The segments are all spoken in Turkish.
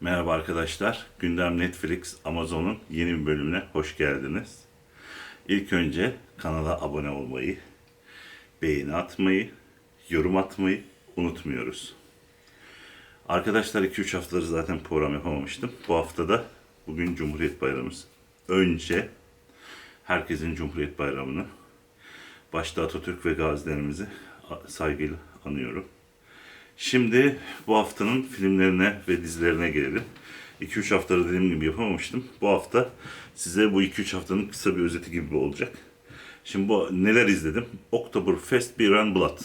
Merhaba arkadaşlar. Gündem Netflix Amazon'un yeni bir bölümüne hoş geldiniz. İlk önce kanala abone olmayı, beğeni atmayı, yorum atmayı unutmuyoruz. Arkadaşlar 2-3 haftadır zaten program yapamamıştım. Bu hafta da bugün Cumhuriyet Bayramımız. Önce herkesin Cumhuriyet Bayramı'nı başta Atatürk ve gazilerimizi saygıyla anıyorum. Şimdi bu haftanın filmlerine ve dizilerine gelelim. 2-3 haftadır dediğim gibi yapamamıştım. Bu hafta size bu 2-3 haftanın kısa bir özeti gibi olacak. Şimdi bu neler izledim? Oktoberfest Beer and Blood.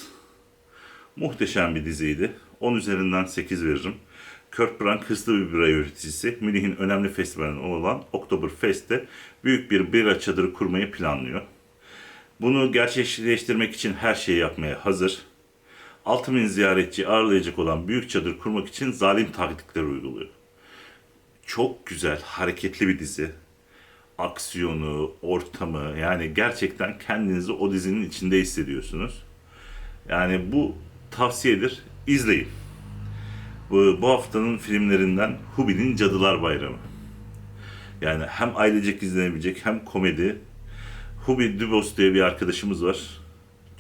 Muhteşem bir diziydi. 10 üzerinden 8 veririm. Kurt Brandt hızlı bir bira üreticisi. Münih'in önemli festivalinden olan Oktoberfest'te büyük bir bira çadırı kurmayı planlıyor. Bunu gerçekleştirmek için her şeyi yapmaya hazır. 6000 ziyaretçi ağırlayacak olan büyük çadır kurmak için zalim taktikler uyguluyor. Çok güzel, hareketli bir dizi. Aksiyonu, ortamı yani gerçekten kendinizi o dizinin içinde hissediyorsunuz. Yani bu tavsiyedir. İzleyin. Bu, bu haftanın filmlerinden Hubi'nin Cadılar Bayramı. Yani hem ailecek izlenebilecek hem komedi. Hubi Dubos diye bir arkadaşımız var.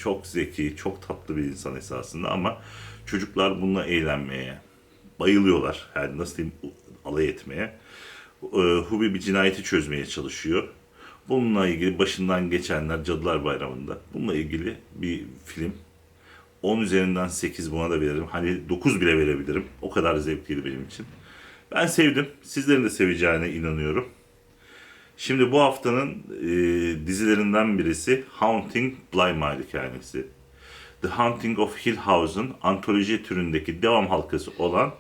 Çok zeki, çok tatlı bir insan esasında ama çocuklar bununla eğlenmeye bayılıyorlar. Yani nasıl diyeyim alay etmeye. Ee, Hubi bir cinayeti çözmeye çalışıyor. Bununla ilgili başından geçenler Cadılar Bayramı'nda. Bununla ilgili bir film. 10 üzerinden 8 buna da veririm. Hani 9 bile verebilirim. O kadar zevkliydi benim için. Ben sevdim. Sizlerin de seveceğine inanıyorum. Şimdi bu haftanın e, dizilerinden birisi Haunting Bly Malikanesi. The Haunting of Hill House'un antoloji türündeki devam halkası olan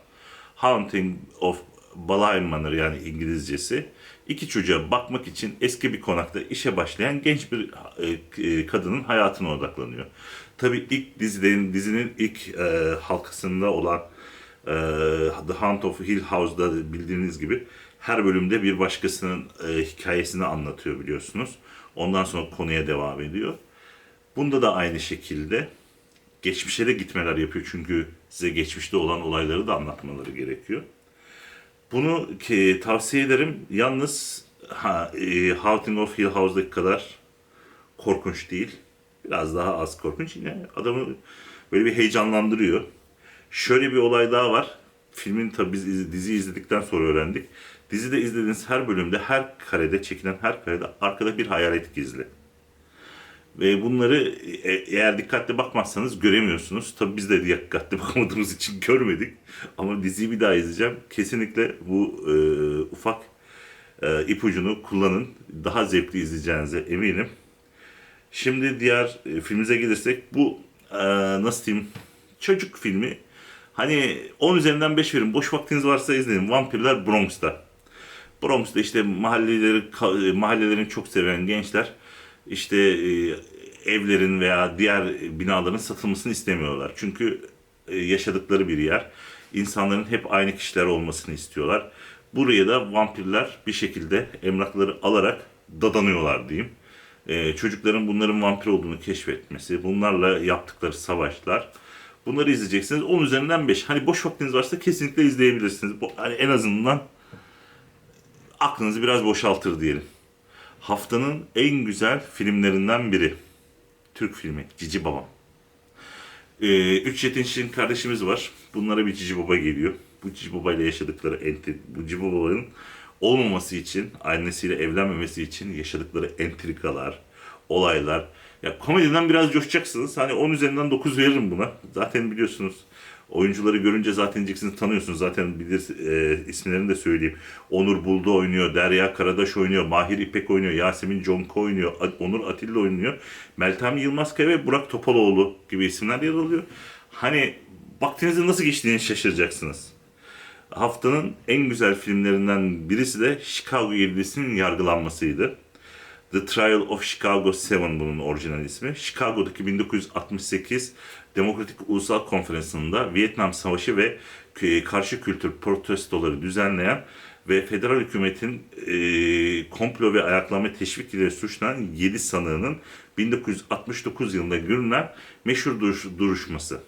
Haunting of Bly Manor yani İngilizcesi iki çocuğa bakmak için eski bir konakta işe başlayan genç bir e, e, kadının hayatına odaklanıyor. Tabii ilk dizilerin dizinin ilk e, halkasında olan e, The Haunt of Hill House'da bildiğiniz gibi her bölümde bir başkasının e, hikayesini anlatıyor biliyorsunuz. Ondan sonra konuya devam ediyor. Bunda da aynı şekilde geçmişe de gitmeler yapıyor çünkü size geçmişte olan olayları da anlatmaları gerekiyor. Bunu ki, tavsiye ederim. Yalnız ha, e, Haunting of Hill House'daki kadar korkunç değil. Biraz daha az korkunç. Yine adamı böyle bir heyecanlandırıyor. Şöyle bir olay daha var. Filmin tabi biz iz- dizi izledikten sonra öğrendik. Dizide izlediğiniz her bölümde, her karede, çekilen her karede arkada bir hayalet gizli. Ve bunları e- eğer dikkatli bakmazsanız göremiyorsunuz. Tabi biz de dikkatli bakamadığımız için görmedik. Ama diziyi bir daha izleyeceğim. Kesinlikle bu e, ufak e, ipucunu kullanın. Daha zevkli izleyeceğinize eminim. Şimdi diğer e, filmimize gelirsek bu e, nasıl diyeyim çocuk filmi. Hani 10 üzerinden 5 verin. Boş vaktiniz varsa izleyin. Vampirler Bronx'ta. Bronx'ta işte mahalleleri mahallelerini çok seven gençler işte e, evlerin veya diğer binaların satılmasını istemiyorlar. Çünkü e, yaşadıkları bir yer. İnsanların hep aynı kişiler olmasını istiyorlar. Buraya da vampirler bir şekilde emlakları alarak dadanıyorlar diyeyim. E, çocukların bunların vampir olduğunu keşfetmesi, bunlarla yaptıkları savaşlar. Bunları izleyeceksiniz. 10 üzerinden 5. Hani boş vaktiniz varsa kesinlikle izleyebilirsiniz. Bu, hani en azından aklınızı biraz boşaltır diyelim. Haftanın en güzel filmlerinden biri. Türk filmi Cici Babam. Ee, üç yetişkin kardeşimiz var. Bunlara bir Cici Baba geliyor. Bu Cici Baba ile yaşadıkları enti, bu Cici Baba'nın olmaması için, annesiyle evlenmemesi için yaşadıkları entrikalar, olaylar. Ya komediden biraz coşacaksınız. Hani 10 üzerinden 9 veririm buna. Zaten biliyorsunuz. Oyuncuları görünce zaten diyeceksiniz tanıyorsunuz. Zaten bilir e, isimlerini de söyleyeyim. Onur Buldu oynuyor, Derya Karadaş oynuyor, Mahir İpek oynuyor, Yasemin Conko oynuyor, Onur Atilla oynuyor. Meltem Yılmazkaya ve Burak Topaloğlu gibi isimler yer alıyor. Hani vaktinizin nasıl geçtiğini şaşıracaksınız. Haftanın en güzel filmlerinden birisi de Chicago 7'lisinin yargılanmasıydı. The Trial of Chicago 7 bunun orijinal ismi. Chicago'daki 1968 Demokratik Ulusal Konferansı'nda Vietnam Savaşı ve e, karşı kültür protestoları düzenleyen ve federal hükümetin e, komplo ve ayaklanma teşvik ile suçlanan 7 sanığının 1969 yılında görülen meşhur duruş- duruşması.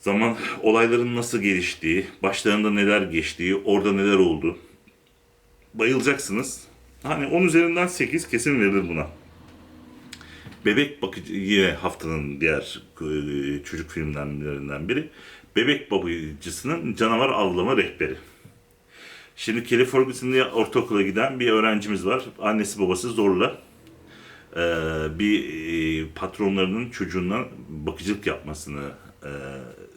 zaman olayların nasıl geliştiği, başlarında neler geçtiği, orada neler oldu. Bayılacaksınız. Hani 10 üzerinden 8 kesin verilir buna. Bebek bakıcı yine haftanın diğer e, çocuk filmlerinden biri. Bebek bakıcısının canavar avlama rehberi. Şimdi Kelly Ferguson diye ortaokula giden bir öğrencimiz var. Annesi babası zorla e, bir e, patronlarının çocuğuna bakıcılık yapmasını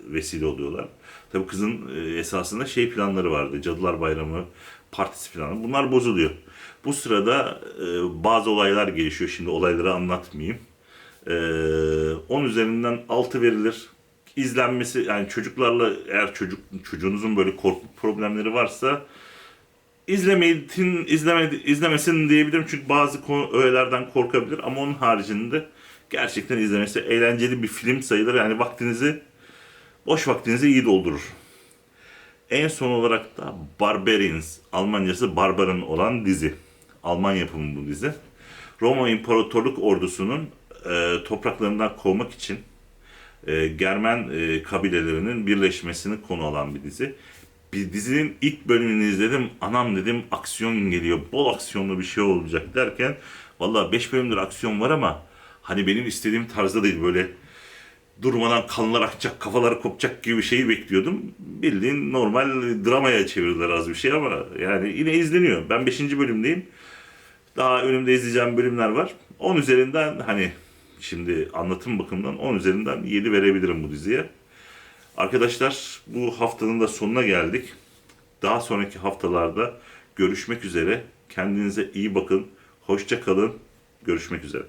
vesile oluyorlar. Tabii kızın esasında şey planları vardı. Cadılar Bayramı partisi planı. Bunlar bozuluyor. Bu sırada e, bazı olaylar gelişiyor. Şimdi olayları anlatmayayım. E, 10 üzerinden 6 verilir. İzlenmesi yani çocuklarla eğer çocuk çocuğunuzun böyle korku problemleri varsa izlemeyin, izlemedi, izlemesin diyebilirim çünkü bazı konu, öğelerden korkabilir ama onun haricinde gerçekten izlemesi eğlenceli bir film sayılır. Yani vaktinizi, boş vaktinizi iyi doldurur. En son olarak da Barbarians, Almancası Barbarın olan dizi. Alman yapımı bu dizi. Roma İmparatorluk ordusunun e, topraklarından kovmak için e, Germen e, kabilelerinin birleşmesini konu alan bir dizi. Bir dizinin ilk bölümünü izledim. Anam dedim aksiyon geliyor. Bol aksiyonlu bir şey olacak derken vallahi 5 bölümdür aksiyon var ama hani benim istediğim tarzda değil böyle durmadan kanlar akacak, kafaları kopacak gibi bir şeyi bekliyordum. Bildiğin normal dramaya çevirdiler az bir şey ama yani yine izleniyor. Ben 5. bölümdeyim. Daha önümde izleyeceğim bölümler var. 10 üzerinden hani şimdi anlatım bakımından 10 üzerinden 7 verebilirim bu diziye. Arkadaşlar bu haftanın da sonuna geldik. Daha sonraki haftalarda görüşmek üzere. Kendinize iyi bakın. Hoşça kalın. Görüşmek üzere.